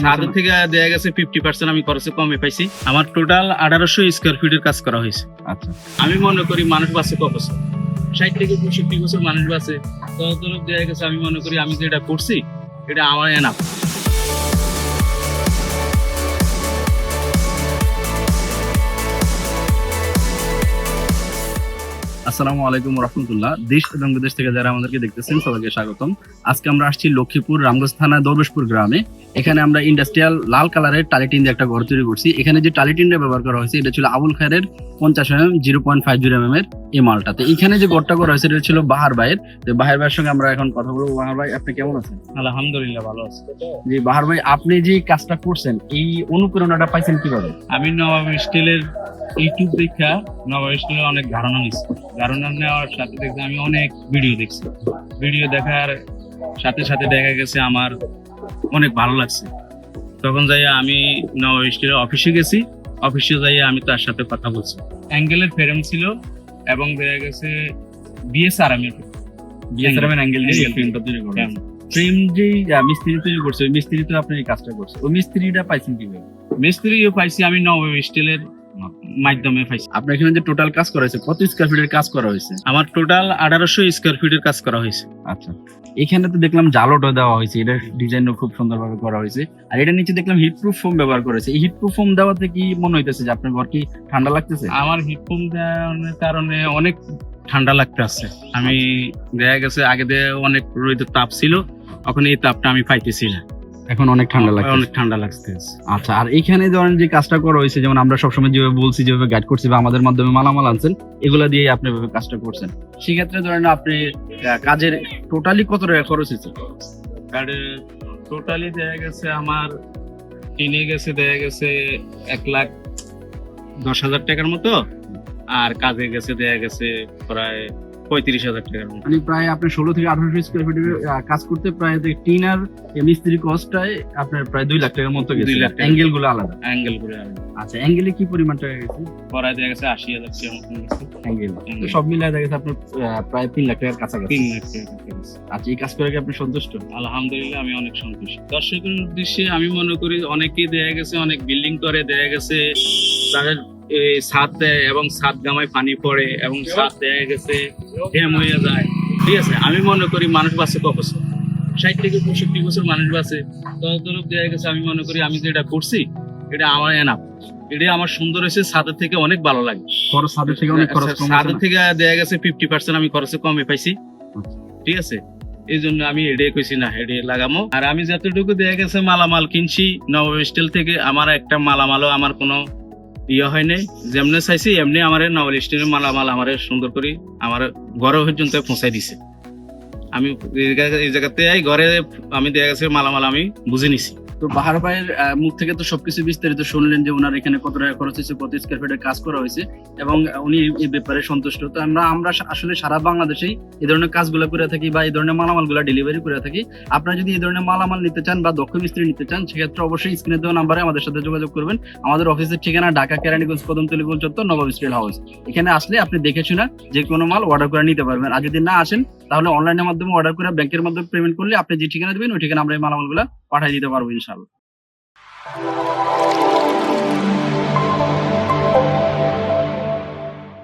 সাদের থেকে দেয়া গেছে ফিফটি পার্সেন্ট আমি খরচে কমে পাইছি। আমার টোটাল আঠারোশো স্কোয়ার ফিটের কাজ করা হয়েছে। আচ্ছা। আমি মনে করি মানুষ বাঁচে ক বছর? ষাট থেকে পঁয়ষট্টি বছর মানুষ বাঁচে। ততটুকু দেয়া গেছে আমি মনে করি আমি যেটা করছি এটা আমার এনাফ আসসালামু আলাইকুম রহমতুল্লাহ। দেশ এবং বিদেশ থেকে যারা আমাদেরকে দেখতেছেন, সবাইকে স্বাগতম। আজকে আমরা আসছি লক্ষ্মীপুর রামগঞ্জ থানা দরবেশপুর গ্রামে। এখানে আমরা ইন্ডাস্ট্রিয়াল লাল কালারের টালিটিন দিয়ে একটা ঘর তৈরি করছি। এখানে যে টালিটিনটা ব্যবহার করা হয়েছে, এটা ছিল আবুল খায়ের পঞ্চাশ M zero point five zero M এর। এই মালটাতে। এখানে যে ঘরটা করা হয়েছে এটা ছিল বাহার ভাইয়ের। তো বাহার ভাইয়ের সঙ্গে আমরা এখন কথা বলব। বাহার ভাই আপনি কেমন আছেন? আলহামদুলিল্লাহ ভালো আছে। জি বাহার ভাই আপনি যে কাজটা করছেন এই অনুপ্রেরণাটা পাইছেন কীভাবে? আমি নবাব স্টিলের ইউটিউব দেখা নবাব স্টিলের অনেক ধারণা নিচ্ছি ধারণা নেওয়ার সাথে দেখছি আমি অনেক ভিডিও দেখছি। ভিডিও দেখার সাথে সাথে দেখা গেছে আমার অনেক ভালো লাগছে। তখন যাই আমি নবাব স্টিলের অফিসে গেছি। অফিসে যাই আমি তার সাথে কথা বলছি। অ্যাঙ্গেলের ফ্রেম ছিল এবং দেখা গেছে বিএসআর আমি বিএসআরএম অ্যাঙ্গেল দিয়ে ফ্রেমটা তৈরি হ্যাঁ। ফ্রেম যে মিস্ত্রি তৈরি করছে মিস্ত্রি তো আপনি এই কাজটা করছেন। ওই মিস্ত্রিটা পাইছেন কীভাবে? মিস্ত্রিও পাইছি আমি নবাব স্টিলের মাধ্যমে পাইছি। আপনার এখানে যে টোটাল কাজ করা হয়েছে কত স্কোয়ার ফিটের কাজ করা হয়েছে? আমার টোটাল আঠারোশো স্কোয়ার ফিটের কাজ করা হয়েছে। আচ্ছা। এখানে তো দেখলাম জালোটা দেওয়া হয়েছে এটা ডিজাইনও খুব সুন্দরভাবে করা হয়েছে। আর এটা নিচে দেখলাম হিট প্রুফ ফোম ব্যবহার করেছে এই হিট প্রুফ ফোম দেওয়াতে কি মনে হইতেছে যে আপনার ঘর কি ঠান্ডা লাগতেছে? আমার হিটফোন দেওয়ার কারণে অনেক ঠান্ডা লাগতে আছে। আমি দেখা গেছে আগে দিয়ে অনেক রোদের তাপ ছিল এখন এই তাপটা আমি পাইতেছি না। এখন অনেক ঠান্ডা লাগছে অনেক ঠান্ডা লাগছে আচ্ছা আর এখানে ধরেন যে কাজটা করা হয়েছে যেমন আমরা সবসময় যেভাবে বলছি যেভাবে গাইড করছি বা আমাদের মাধ্যমে মালামাল আনছেন এগুলা দিয়ে আপনি এভাবে কাজটা করছেন। সেক্ষেত্রে ধরেন আপনি কাজের টোটালি কত টাকা খরচ হয়েছে? টোটালি দেখা গেছে আমার কিনে গেছে দেখা গেছে এক লাখ দশ হাজার টাকার মতো আর কাজে গেছে দেয়া গেছে প্রায় পঁয়ত্রিশ হাজার টাকার মতো মানে প্রায় আপনার ষোলো থেকে আঠারোশো স্কোয়ার ফিটের কাজ করতে প্রায় টিন আর মিস্ত্রি কস্টটাই আপনার প্রায় দুই লাখ টাকার মতো দুই লাখ অ্যাঙ্গেলগুলো আলাদা। অ্যাঙ্গেল করে আচ্ছা অ্যাঙ্গেলে কি পরিমাণ টাকা গেছে? পড়ায় দেখা গেছে আশি হাজার টাকার মতো অ্যাঙ্গেল। সব মিলিয়ে দেখা গেছে আপনার প্রায় তিন লাখ টাকার কাছাকাছি। তিন লাখ টাকা আচ্ছা এই কাজ করে কি আপনি সন্তুষ্ট? আলহামদুলিল্লাহ আমি অনেক সন্তুষ্ট। দর্শকের উদ্দেশ্যে আমি মনে করি অনেকেই দেখা গেছে অনেক বিল্ডিং করে দেখা গেছে তাদের দেয় এবং ছাদ গামায় পানি পড়ে এবং ছাদ দেখা গেছে ড্যাম হয়ে যায়। ঠিক আছে? আমি মনে করি মানুষ বাঁচে ক বছর ষাট থেকে পঁয়ষট্টি বছর মানুষ বাঁচে। ততটুকু দেখা গেছে আমি মনে করি আমি যেটা করছি এটা আমার এনাফ এটা আমার সুন্দর হয়েছে ছাদের থেকে অনেক ভালো লাগে। খরচ ছাদের থেকে অনেক খরচ থেকে দেয়া গেছে ফিফটি পার্সেন্ট আমি খরচে কমে পাইছি। আচ্ছা। ঠিক আছে? এই জন্য আমি এটাই কইছি না এডে লাগামো। আর আমি যতটুকু দেয়া গেছে মালামাল কিনছি নবাব স্টিল থেকে। আমার একটা মালামালও আমার কোনো ইয়ে হয় নাই, যেমনে চাইছি, এমনি আমার নভেল স্টিলের মালামাল আমার সুন্দর করে, আমার ঘরে পর্যন্ত পৌঁছাই দিছে। আমি এই জায়গা- এই জায়গাতে ঘরে আমি দেখা গেছে মালামাল আমি বুঝে নিছি। তো বাহার ভাইয়ের মুখ থেকে তো সবকিছু বিস্তারিত শুনলেন যে ওনার এখানে কত টাকা খরচ হয়েছে, কত স্কোয়ার ফিটের কাজ করা হয়েছে এবং উনি এই- ব্যাপারে সন্তুষ্ট। তো আমরা আমরা আসলে সারা বাংলাদেশেই এই ধরনের কাজগুলো করে থাকি বা এই ধরনের মালামালগুলো ডেলিভারি করে থাকি। আপনারা যদি এই ধরনের মালামাল নিতে চান বা দক্ষ মিস্ত্রি নিতে চান, সেক্ষেত্রে অবশ্যই স্ক্রিনে দেওয়া নাম্বারে আমাদের সাথে যোগাযোগ করবেন। আমাদের অফিসের ঠিকানা ঢাকা কেরানীগঞ্জ কদমতলী গোল চত্বর, নবাব স্টিল হাউস। এখানে আসলে আপনি দেখে শুনে যে কোনো মাল অর্ডার করে নিতে পারবেন। আর যদি না আসেন, তাহলে অনলাইনের মাধ্যমে অর্ডার করে ব্যাংকের মাধ্যমে পেমেন্ট করলে আপনি যে ঠিকানা দেবেন, ওই ঠিকানা আমরা এই মালামালগুলো পাঠিয়ে দিতে পারব ইনশাল্লাহ